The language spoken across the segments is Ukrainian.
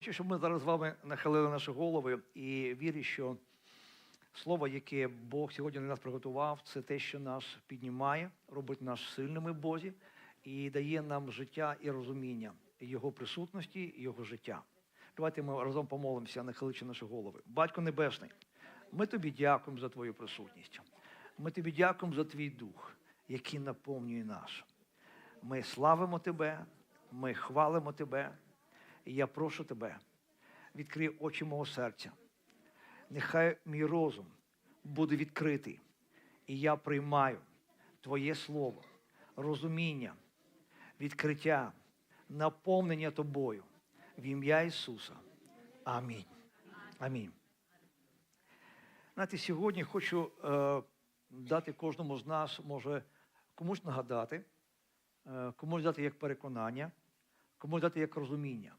Хочу, щоб ми зараз з вами нахилили наші голови і вірю, що слово, яке Бог сьогодні для нас приготував, це те, що нас піднімає, робить нас сильними в Бозі і дає нам життя і розуміння Його присутності Його життя. Давайте ми разом помолимося, нахиливши наші голови. Батько Небесний, ми тобі дякуємо за твою присутність. Ми тобі дякуємо за твій дух, який наповнює нас. Ми славимо тебе, ми хвалимо тебе. І я прошу тебе, відкрий очі мого серця. Нехай мій розум буде відкритий, і я приймаю Твоє Слово, розуміння, відкриття, наповнення тобою в ім'я Ісуса. Амінь. Амінь. Знаєте, сьогодні хочу е, дати кожному з нас, може, комусь нагадати, е, комусь дати як переконання, комусь дати як розуміння.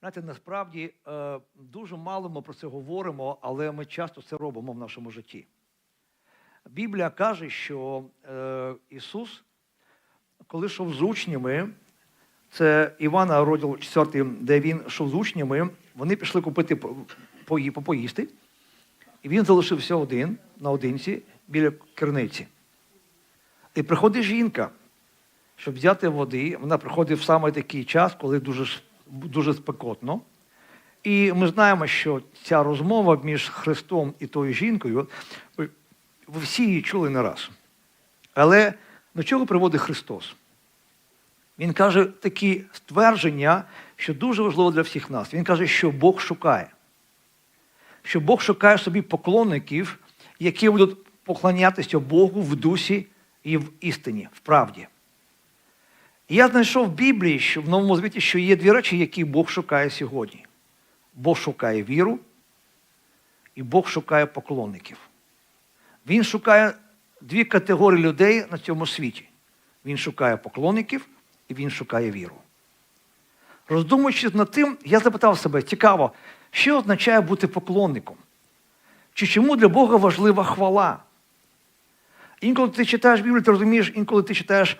Знаєте, насправді е, дуже мало ми про це говоримо, але ми часто це робимо в нашому житті. Біблія каже, що е, Ісус, коли йшов з учнями, це Івана розділ 4, де він йшов з учнями, вони пішли купити по- попоїсти, і він залишився один наодинці біля керниці. І приходить жінка, щоб взяти води. Вона приходить в саме такий час, коли дуже, дуже спекотно. І ми знаємо, що ця розмова між Христом і тою жінкою, ви всі її чули не раз. Але до чого приводить Христос? Він каже такі ствердження, що дуже важливо для всіх нас. Він каже, що Бог шукає. Що Бог шукає собі поклонників, які будуть поклонятися Богу в дусі і в істині, в правді. Я знайшов в Біблії, що в Новому Звіті, що є дві речі, які Бог шукає сьогодні. Бог шукає віру, і Бог шукає поклонників. Він шукає дві категорії людей на цьому світі. Він шукає поклонників і він шукає віру. Роздумуючи над тим, я запитав себе, цікаво, що означає бути поклонником? Чи чому для Бога важлива хвала? Інколи ти читаєш Біблію, ти розумієш, інколи ти читаєш,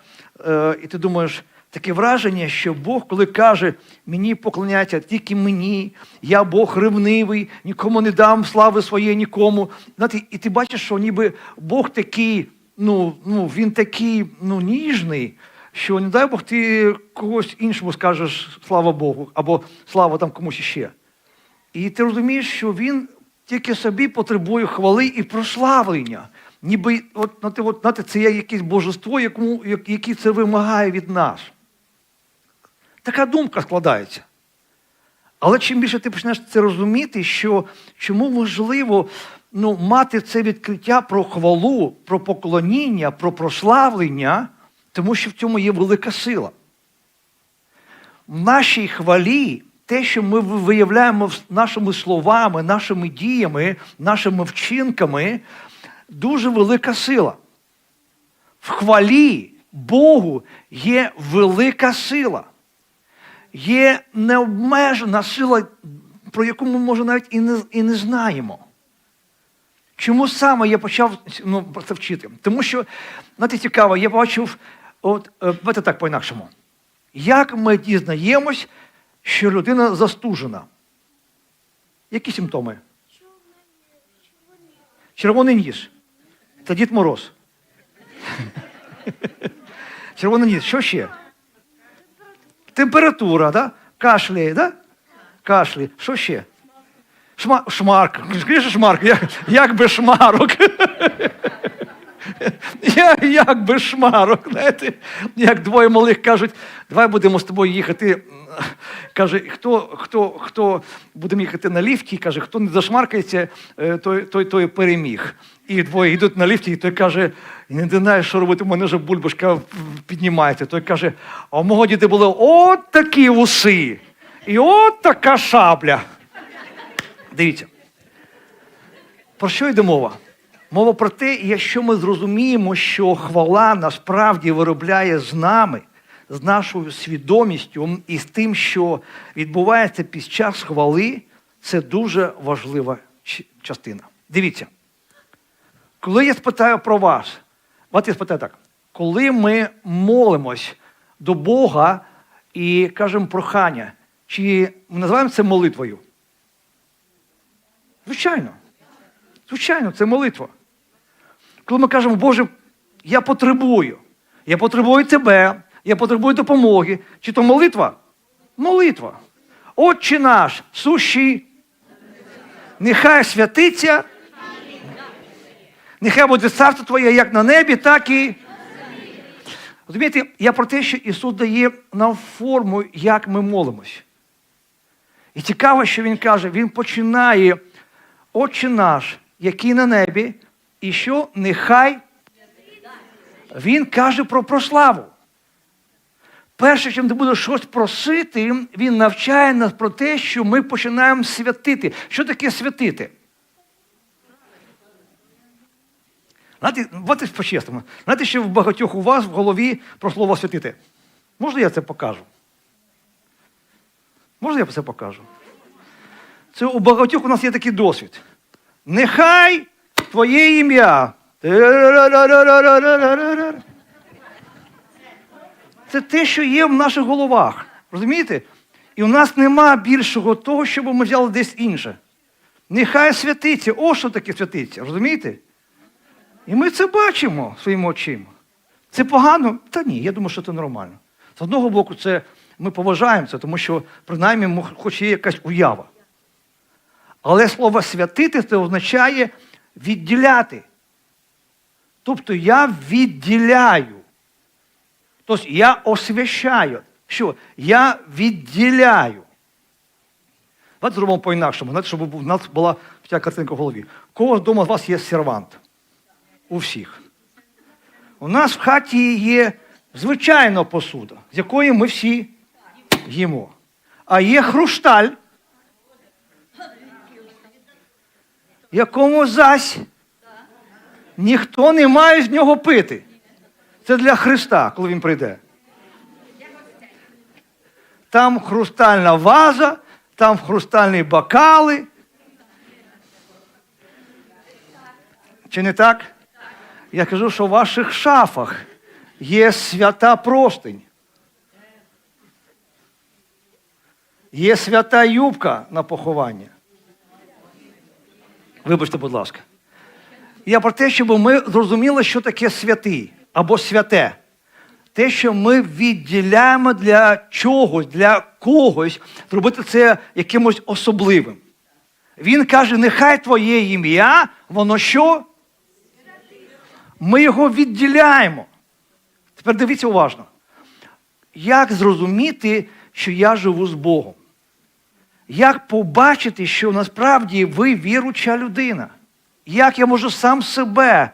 е, і ти думаєш, таке враження, що Бог, коли каже, мені поклоняться тільки мені, я Бог ревнивий, нікому не дам слави своєї нікому. Знаєте, і ти бачиш, що ніби Бог такий, ну, ну він такий ну, ніжний, що не дай Бог ти когось іншому скажеш слава Богу, або слава там комусь іще. І ти розумієш, що він тільки собі потребує хвали і прославлення. Ніби от, знаєте, от, знаєте, це є якесь божество, якому, як- яке це вимагає від нас. Така думка складається. Але чим більше ти почнеш це розуміти, що чому важливо ну, мати це відкриття про хвалу, про поклоніння, про прославлення, тому що в цьому є велика сила. В нашій хвалі те, що ми виявляємо нашими словами, нашими діями, нашими вчинками, дуже велика сила. В хвалі Богу є велика сила. Є необмежена сила, про яку ми, може, навіть і не, і не знаємо. Чому саме я почав ну, про це вчити? Тому що, знаєте, цікаво, я бачив, от, е, давайте так по-інакшому. Як ми дізнаємось, що людина застужена? Які симптоми? Червоний ніж. Це Дід Мороз. Червоний ніс. Що ще? Температура, да? кашляє, да? Кашлі. Що ще? Шма... Шмарк. Скажи шмарк, як, як би шмарок. Як, би шмарок, знаєте, як двоє малих кажуть, давай будемо з тобою їхати. Каже, хто, хто, хто будемо їхати на ліфті, каже, хто не зашмаркається, е, той, той, той переміг. І двоє йдуть на ліфті, і той каже, не знаю, що робити, у мене вже бульбашка піднімається. Той каже, а у мого діда були от такі уси, і от така шабля. Дивіться. Про що йде мова? Мова про те, якщо ми зрозуміємо, що хвала насправді виробляє з нами, з нашою свідомістю і з тим, що відбувається під час хвали, це дуже важлива частина. Дивіться, коли я спитаю про вас, от я спитаю так, коли ми молимось до Бога і кажемо прохання, Чи ми називаємо це молитвою? Звичайно. Звичайно, це молитва. Коли ми кажемо, Боже, я потребую, я потребую тебе, я потребую допомоги. Чи то молитва? Молитва. Отче наш, сущий, нехай святиться, нехай буде царство Твоє як на небі, так і. Розумієте, я про те, що Ісус дає нам форму, як ми молимось. І цікаво, що Він каже, Він починає, Отче наш, який на небі, і що нехай Він каже про прославу. Перше, чим ти будеш щось просити, він навчає нас про те, що ми починаємо святити. Що таке святити? Знаєте, давайте по-чесному. Знаєте, що в багатьох у вас в голові про слово святити? Можна я це покажу? Можна я це покажу? Це у багатьох у нас є такий досвід. Нехай твоє ім'я. Це те, що є в наших головах. Розумієте? І у нас нема більшого того, щоб ми взяли десь інше. Нехай святиться. О, що таке святиться, розумієте? І ми це бачимо своїми очима. Це погано? Та ні, я думаю, що це нормально. З одного боку, це ми поважаємо це, тому що принаймні хоч є якась уява. Але слово святити це означає відділяти. Тобто я відділяю. Тобто я освящаю. Що? Я відділяю. Давайте зробимо по-інакшому, знаєте, щоб у нас була вся картинка в голові. У кого вдома з вас є сервант? У всіх. У нас в хаті є звичайна посуда, з якої ми всі їмо. А є хрушталь, якому зась ніхто не має з нього пити. Це для Христа, коли він прийде. Там хрустальна ваза, там хрустальні бокали. Чи не так? Я кажу, що в ваших шафах є свята простинь. Є свята юбка на поховання. Вибачте, будь ласка. Я про те, щоб ми зрозуміли, що таке святий або святе. Те, що ми відділяємо для чогось, для когось, зробити це якимось особливим. Він каже, нехай твоє ім'я, воно що? Ми його відділяємо. Тепер дивіться уважно. Як зрозуміти, що я живу з Богом? Як побачити, що насправді ви віруча людина? Як я можу сам себе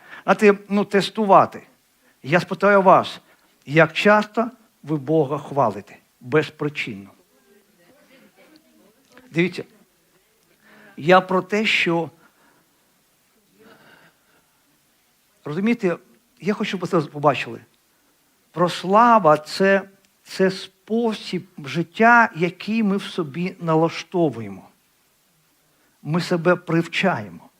ну, тестувати? Я спитаю вас, як часто ви Бога хвалите безпричинно? Дивіться, я про те, що розумієте, я хочу, щоб ви це побачили. Прослава це, це спосіб життя, який ми в собі налаштовуємо. Ми себе привчаємо.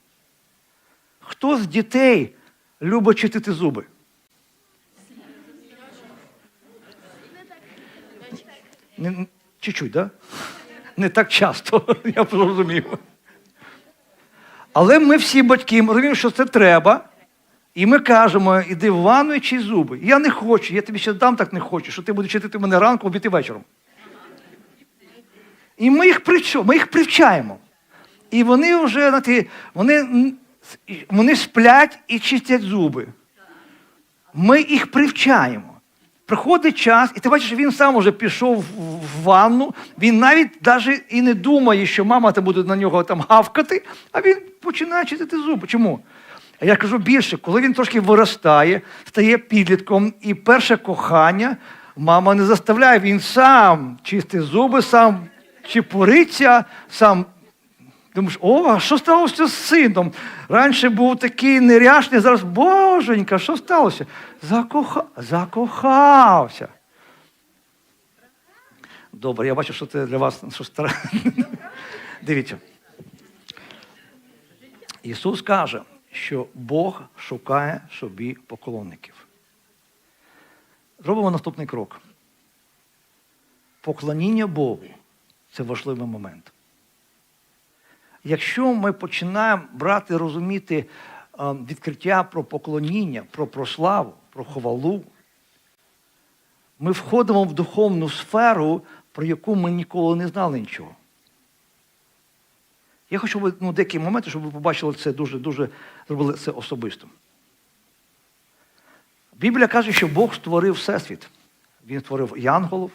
Хто з дітей любить чистити зуби? Чуть-чуть, да? Не так часто, я зрозумів. Але ми всі батьки ми розуміємо, що це треба. І ми кажемо, іди в ванну і чий зуби. Я не хочу, я тобі ще дам так не хочу, що ти будеш читати мене ранку, обід і вечором. І ми їх ми їх привчаємо. І вони вже, знаєте, вони, вони сплять і чистять зуби. Ми їх привчаємо. Приходить час, і ти бачиш, він сам уже пішов в- в ванну, він навіть навіть і не думає, що мама буде на нього там гавкати, а він починає чистити зуби. Чому? А я кажу більше, коли він трошки виростає, стає підлітком, і перше кохання мама не заставляє, він сам чистить зуби, сам чепуриться, сам Думаєш, о, що сталося з сином? Раніше був такий неряшний, зараз боженька, що сталося? Закоха... Закохався. Добре, я бачу, що це для вас щось старе. Дивіться. Ісус каже, що Бог шукає собі поклонників. Зробимо наступний крок. Поклоніння Богу Це важливий момент. Якщо ми починаємо брати, розуміти е, відкриття про поклоніння, про прославу, про хвалу, ми входимо в духовну сферу, про яку ми ніколи не знали нічого. Я хочу щоб ну, деякі моменти, щоб ви побачили це дуже, дуже зробили це особисто. Біблія каже, що Бог створив Всесвіт. Він створив янголів,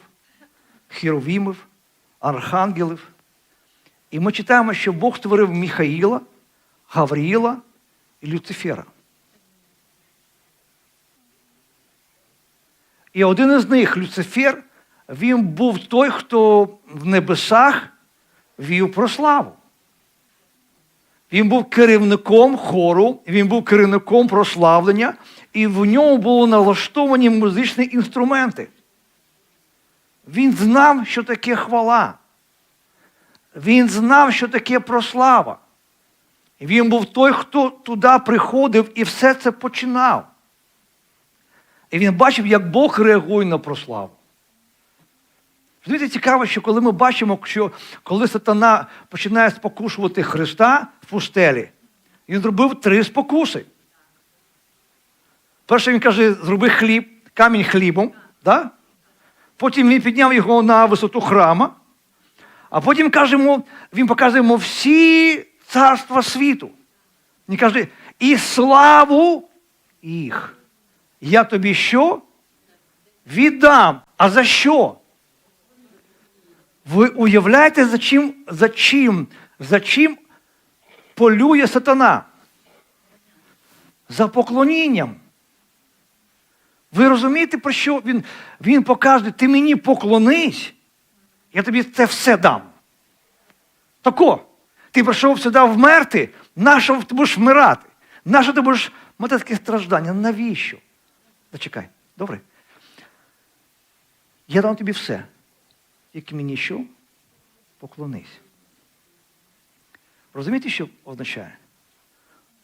хіровімів, архангелів. І ми читаємо, що Бог створив Міхаїла, Гавріїла і Люцифера. І один із них, Люцифер, він був той, хто в небесах вів про славу. Він був керівником хору, він був керівником прославлення, і в ньому були налаштовані музичні інструменти. Він знав, що таке хвала. Він знав, що таке прослава. Він був той, хто туди приходив і все це починав. І він бачив, як Бог реагує на прославу. Знаєте, цікаво, що коли ми бачимо, що коли сатана починає спокушувати Христа в пустелі, він зробив три спокуси. Перше він каже, зроби хліб, камінь хлібом. Да? Потім він підняв його на висоту храма, а потім каже він показує йому всі царства світу. Він каже, і славу їх. Я тобі що? Віддам. А за що? Ви уявляєте, за чим, за чим, за чим полює сатана? За поклонінням. Ви розумієте, про що він? Він покаже, ти мені поклонись, я тобі це все дам. Тако, ти прийшов сюди вмерти, нащо ти будеш вмирати? Нащо ти будеш мати таке страждання? Навіщо? Зачекай, добре? Я дам тобі все. Тільки мені що? Поклонись. Розумієте, що означає?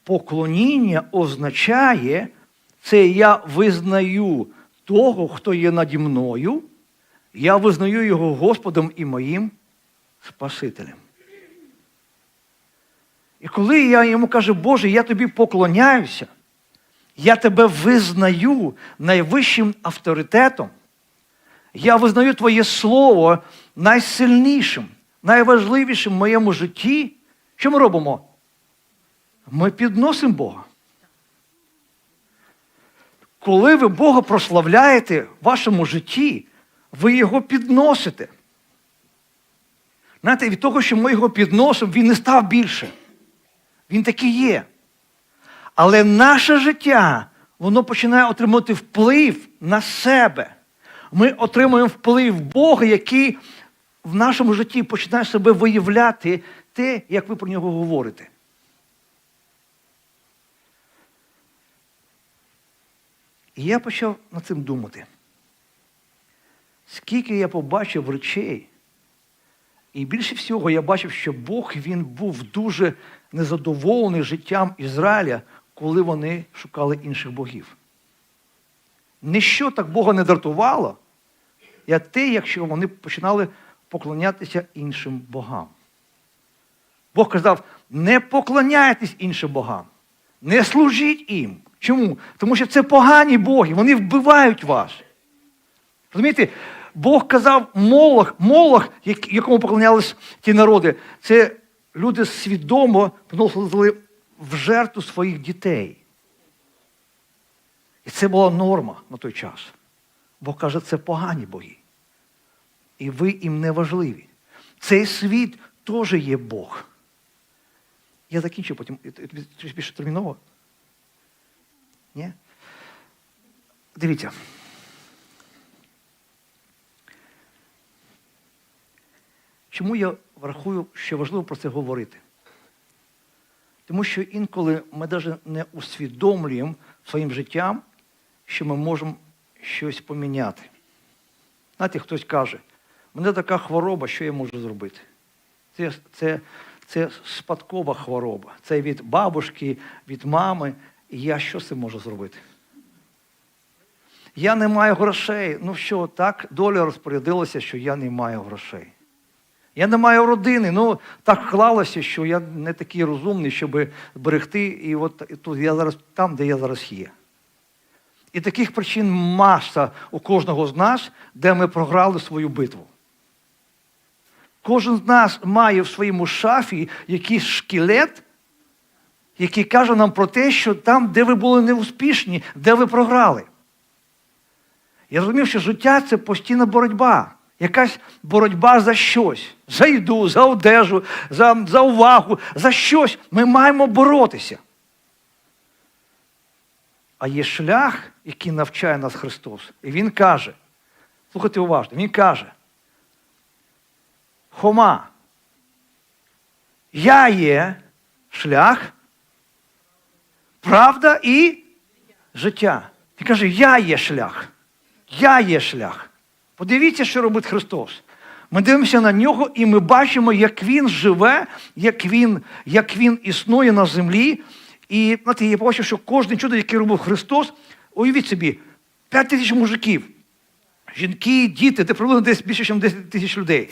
Поклоніння означає, це я визнаю того, хто є наді мною, я визнаю його Господом і моїм Спасителем. І коли я йому кажу, Боже, я тобі поклоняюся, я тебе визнаю найвищим авторитетом, я визнаю Твоє Слово найсильнішим, найважливішим в моєму житті. Що ми робимо? Ми підносимо Бога. Коли ви Бога прославляєте в вашому житті, ви його підносите. Знаєте, від того, що ми його підносимо, він не став більше. Він такий є. Але наше життя, воно починає отримувати вплив на себе. Ми отримуємо вплив Бога, який в нашому житті починає себе виявляти те, як ви про нього говорите. І я почав над цим думати. Скільки я побачив речей, і більше всього я бачив, що Бог він був дуже незадоволений життям Ізраїля, коли вони шукали інших богів. Ніщо так Бога не дратувало, як те, якщо вони починали поклонятися іншим богам. Бог казав, не поклоняйтесь іншим богам, не служіть їм. Чому? Тому що це погані боги, вони вбивають вас. Розумієте, Бог казав Молох, Молох, якому поклонялись ті народи, це люди свідомо приносили в жертву своїх дітей. І це була норма на той час. Бог каже, це погані боги. І ви їм не важливі. Цей світ теж є Бог. Я закінчу потім більше терміново. Ні? Дивіться. Чому я врахую, що важливо про це говорити? Тому що інколи ми навіть не усвідомлюємо своїм життям, що ми можемо щось поміняти. Знаєте, хтось каже, у мене така хвороба, що я можу зробити? Це, це, це спадкова хвороба. Це від бабушки, від мами. І я що з цим можу зробити? Я не маю грошей. Ну що, так доля розпорядилася, що я не маю грошей. Я не маю родини. Ну, так клалося, що я не такий розумний, щоб берегти. І от тут я зараз там, де я зараз є. І таких причин маса у кожного з нас, де ми програли свою битву. Кожен з нас має в своєму шафі якийсь шкілет, який каже нам про те, що там, де ви були неуспішні, де ви програли. Я розумів, що життя це постійна боротьба. Якась боротьба за щось, за їду, за одежу, за, за увагу, за щось. Ми маємо боротися. А є шлях, який навчає нас Христос. І Він каже, слухайте уважно, Він каже, Хома, я є шлях, правда і життя. Він каже, я є шлях. Я є шлях. Подивіться, що робить Христос. Ми дивимося на нього і ми бачимо, як Він живе, як Він, як він існує на землі. І знаєте, я побачив, що кожне чудо, яке робив Христос, уявіть собі, 5 тисяч мужиків, жінки, діти, це приблизно десь більше, ніж 10 тисяч людей.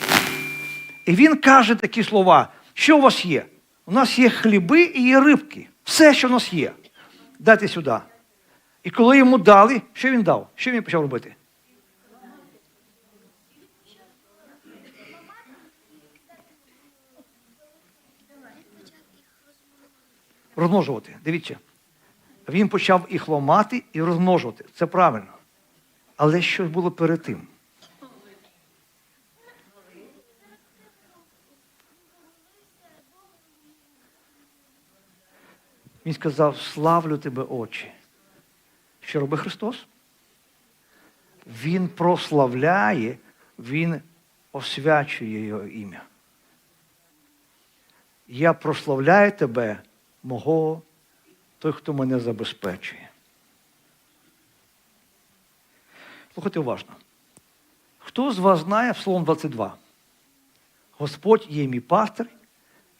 І він каже такі слова: що у вас є? У нас є хліби і є рибки. Все, що у нас є. Дайте сюди. І коли йому дали, що він дав? Що він почав робити? Розмножувати. Дивіться. Він почав їх ламати і розмножувати. Це правильно. Але щось було перед тим. Він сказав: славлю тебе, очі. Що робить Христос? Він прославляє, Він освячує його ім'я. Я прославляю тебе, мого, той, хто мене забезпечує. Слухайте уважно. Хто з вас знає Псалом 22? Господь є мій пастир,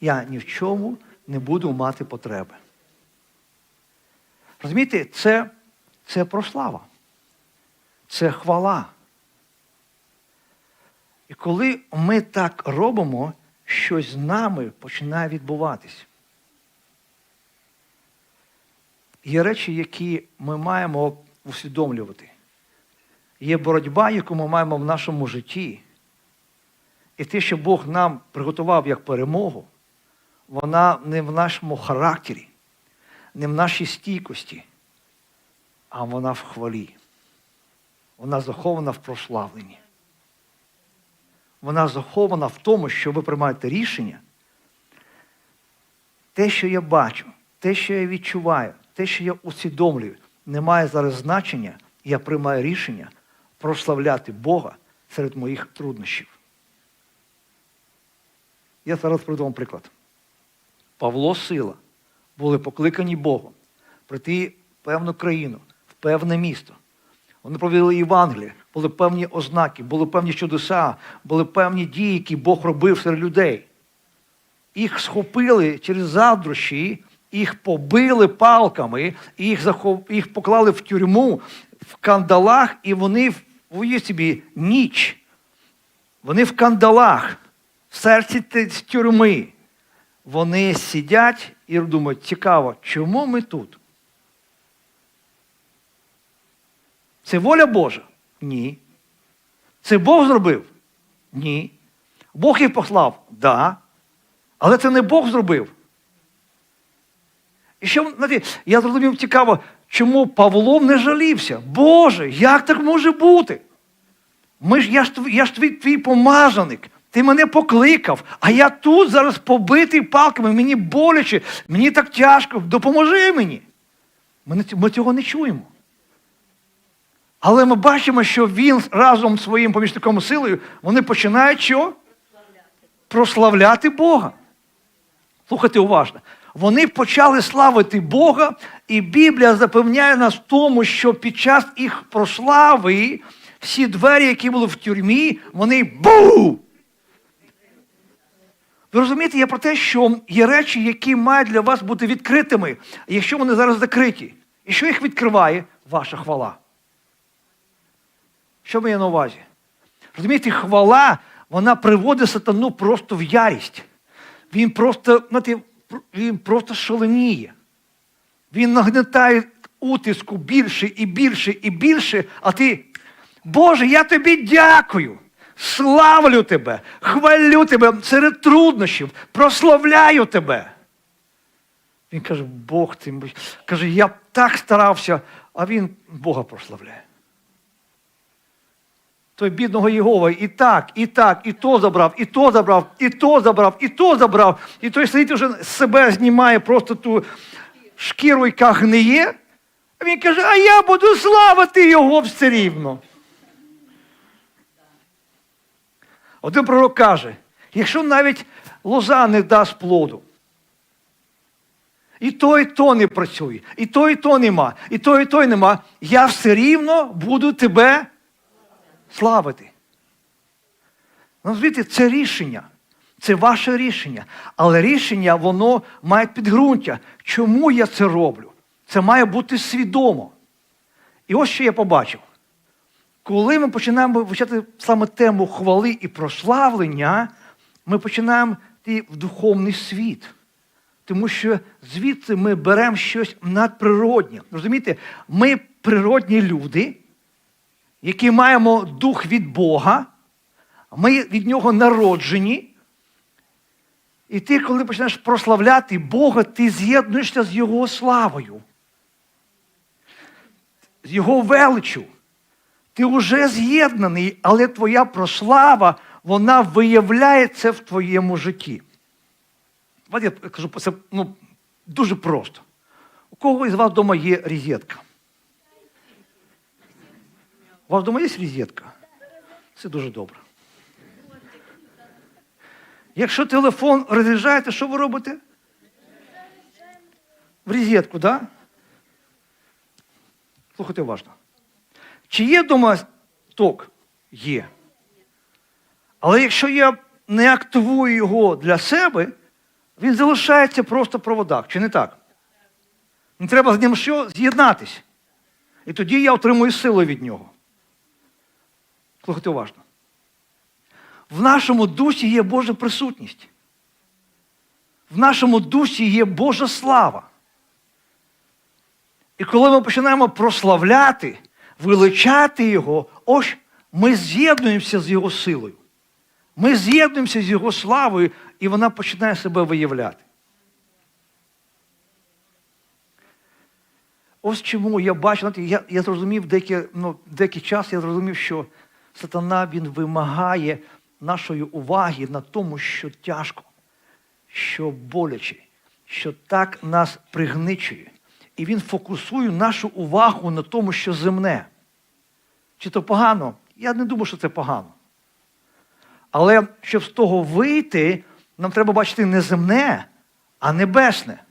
я ні в чому не буду мати потреби. Розумієте, це, це прослава, це хвала. І коли ми так робимо, щось з нами починає відбуватись. Є речі, які ми маємо усвідомлювати. Є боротьба, яку ми маємо в нашому житті. І те, що Бог нам приготував як перемогу, вона не в нашому характері, не в нашій стійкості, а вона в хвалі. Вона захована в прославленні. Вона захована в тому, що ви приймаєте рішення. Те, що я бачу, те, що я відчуваю, те, що я усвідомлюю, не має зараз значення, я приймаю рішення прославляти Бога серед моїх труднощів. Я зараз приведу вам приклад. Павло Сила були покликані Богом прийти в певну країну, в певне місто. Вони провели Євангеліє, були певні ознаки, були певні чудеса, були певні дії, які Бог робив серед людей. Їх схопили через задрощі, їх побили палками, їх, захоп... їх поклали в тюрму в кандалах, і вони уявіть собі ніч. Вони в кандалах, в серці з тюрми. Вони сидять і думають, цікаво, чому ми тут? Це воля Божа? Ні. Це Бог зробив? Ні. Бог їх послав? Да. Але це не Бог зробив. І що, знаєте, я зрозумів цікаво, чому Павло не жалівся. Боже, як так може бути? Ми ж, Я ж, я ж твій, твій помазаник. Ти мене покликав, а я тут зараз побитий палками, мені боляче, мені так тяжко, допоможи мені. Ми, ми цього не чуємо. Але ми бачимо, що він разом з своїм помічником силою, вони починають що? Прославляти Бога. Слухайте уважно. Вони почали славити Бога, і Біблія запевняє нас в тому, що під час їх прослави всі двері, які були в тюрмі, вони бу! Ви розумієте, я про те, що є речі, які мають для вас бути відкритими, якщо вони зараз закриті. І що їх відкриває? Ваша хвала. Що має на увазі? Розумієте, хвала, вона приводить сатану просто в ярість. Він просто, знаєте, він просто шаленіє. Він нагнетає утиску більше і більше і більше, а ти, Боже, я тобі дякую. Славлю тебе, хвалю тебе серед труднощів, прославляю тебе. Він каже, Бог ти мій». каже, я так старався, а він Бога прославляє. Той бідного Єгова і так, і так, і то забрав, і то забрав, і то забрав, і то забрав. І той сидить вже з себе знімає просто ту шкіру, яка гниє. А він каже, а я буду славити його все рівно. Один пророк каже, якщо навіть лоза не дасть плоду, і то, і то не працює, і то, і то нема, і то, і то нема, я все рівно буду тебе славити. Ну, це рішення. Це ваше рішення. Але рішення, воно має підґрунтя. Чому я це роблю? Це має бути свідомо. І ось що я побачив. Коли ми починаємо вивчати саме тему хвали і прославлення, ми починаємо йти в духовний світ. Тому що звідси ми беремо щось надприроднє. Розумієте, ми природні люди, які маємо дух від Бога, ми від нього народжені. І ти, коли починаєш прославляти Бога, ти з'єднуєшся з Його славою, з Його величю. Ти вже з'єднаний, але твоя прослава, вона виявляється в твоєму житті. Я кажу, це ну, дуже просто. У кого із вас вдома є розетка? У вас вдома є розетка? Це дуже добре. Якщо телефон розряджаєте, що ви робите? В розетку, так? Да? Слухайте уважно. Чи є вдома ток? Є. Але якщо я не активую його для себе, він залишається просто в проводах. Чи не так? Не треба з ним що? З'єднатись. І тоді я отримую силу від нього. Слухайте уважно. В нашому дусі є Божа присутність. В нашому дусі є Божа слава. І коли ми починаємо прославляти, величати Його, ось ми з'єднуємося з Його силою. Ми з'єднуємося з Його славою, і вона починає себе виявляти. Ось чому я бачу, я я зрозумів деякий, ну, деякий час, я зрозумів, що сатана він вимагає нашої уваги на тому, що тяжко, що боляче, що так нас пригничує. І він фокусує нашу увагу на тому, що земне. Чи то погано? Я не думаю, що це погано. Але щоб з того вийти, нам треба бачити не земне, а небесне.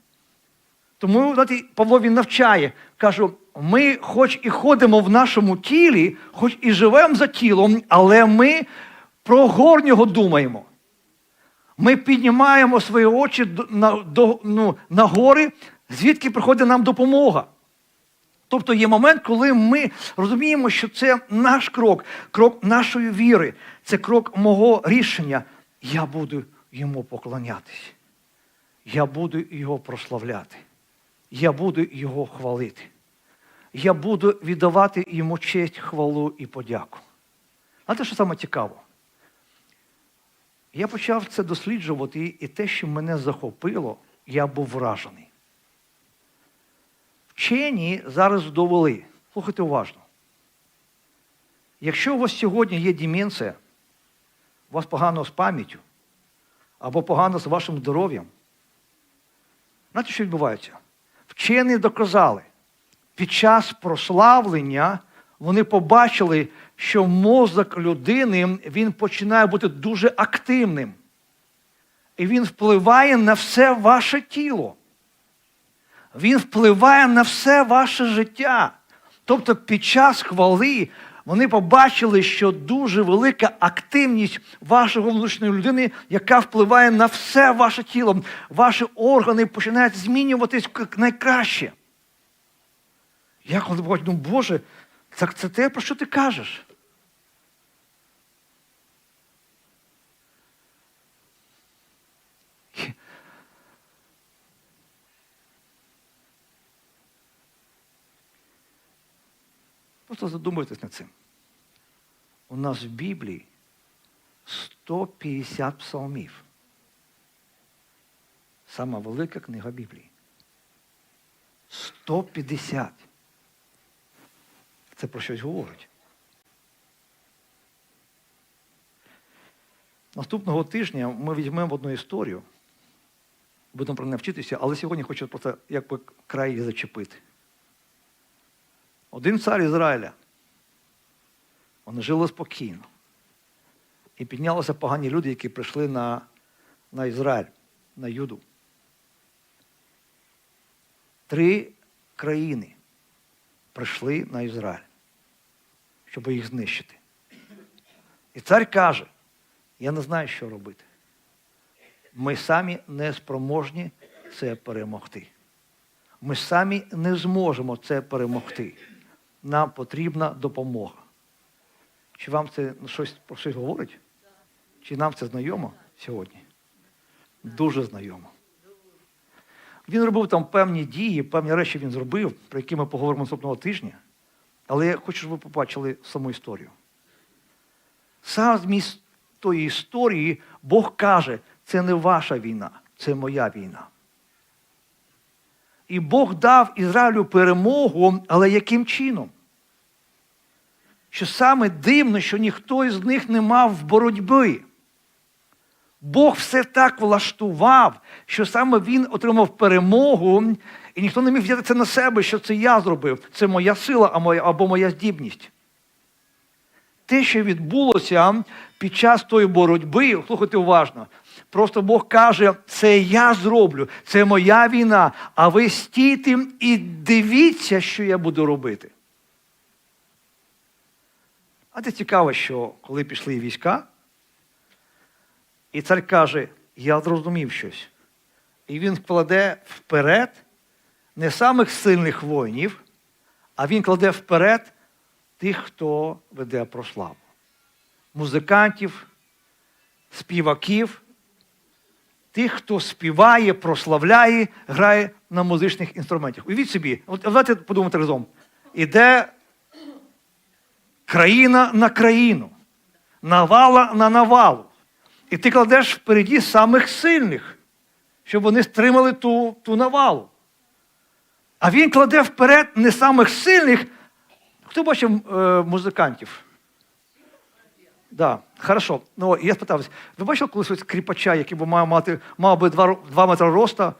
Тому знаєте, Павло він навчає, каже, ми хоч і ходимо в нашому тілі, хоч і живемо за тілом, але ми про горнього думаємо. Ми піднімаємо свої очі на, до, ну, на гори, звідки приходить нам допомога. Тобто є момент, коли ми розуміємо, що це наш крок, крок нашої віри, це крок мого рішення. Я буду йому поклонятись. Я буду його прославляти. Я буду його хвалити. Я буду віддавати йому честь, хвалу і подяку. Знаєте, що саме цікаво? Я почав це досліджувати, і те, що мене захопило, я був вражений. Вчені зараз довели, слухайте уважно. Якщо у вас сьогодні є деменція, у вас погано з пам'яттю, або погано з вашим здоров'ям, знаєте, що відбувається? Вчені доказали, під час прославлення вони побачили, що мозок людини він починає бути дуже активним. І він впливає на все ваше тіло. Він впливає на все ваше життя. Тобто під час хвали вони побачили, що дуже велика активність вашого внутрішньої людини, яка впливає на все ваше тіло. Ваші органи починають змінюватись найкраще. Я коли бачу, ну Боже, так це те, про що ти кажеш? Просто задумайтесь над цим. У нас в Біблії 150 псалмів. Сама велика книга Біблії. 150. Це про щось говорить. Наступного тижня ми візьмемо одну історію, будемо про неї вчитися, але сьогодні хочу просто якби край її зачепити. Один цар Ізраїля. Вони жили спокійно. І піднялися погані люди, які прийшли на, на Ізраїль, на Юду. Три країни прийшли на Ізраїль, щоб їх знищити. І цар каже, я не знаю, що робити. Ми самі не спроможні це перемогти. Ми самі не зможемо це перемогти. Нам потрібна допомога. Чи вам це щось про щось говорить? Чи нам це знайомо сьогодні? Дуже знайомо. Він робив там певні дії, певні речі він зробив, про які ми поговоримо наступного тижня. Але я хочу, щоб ви побачили саму історію. Сам зміст тої історії Бог каже, це не ваша війна, це моя війна. І Бог дав Ізраїлю перемогу, але яким чином? Що саме дивно, що ніхто із них не мав боротьби. Бог все так влаштував, що саме він отримав перемогу, і ніхто не міг взяти це на себе, що це я зробив. Це моя сила або моя здібність. Те, що відбулося під час тої боротьби, слухайте уважно, просто Бог каже, це я зроблю, це моя війна, а ви стійте і дивіться, що я буду робити. А це цікаво, що коли пішли війська, і цар каже, я зрозумів щось. І він кладе вперед не самих сильних воїнів, а він кладе вперед тих, хто веде про славу. Музикантів, співаків, тих, хто співає, прославляє, грає на музичних інструментах. Уявіть собі, от давайте подумати разом. Іде країна на країну, навала на навалу. І ти кладеш впереді самих сильних, щоб вони стримали ту, ту навалу. А він кладе вперед не самих сильних. Хто бачив е, музикантів? Да, хорошо. Ну, я спитався, ви бачили колись ось кріпача, який мав мати, мав би 2, 2 метри роста,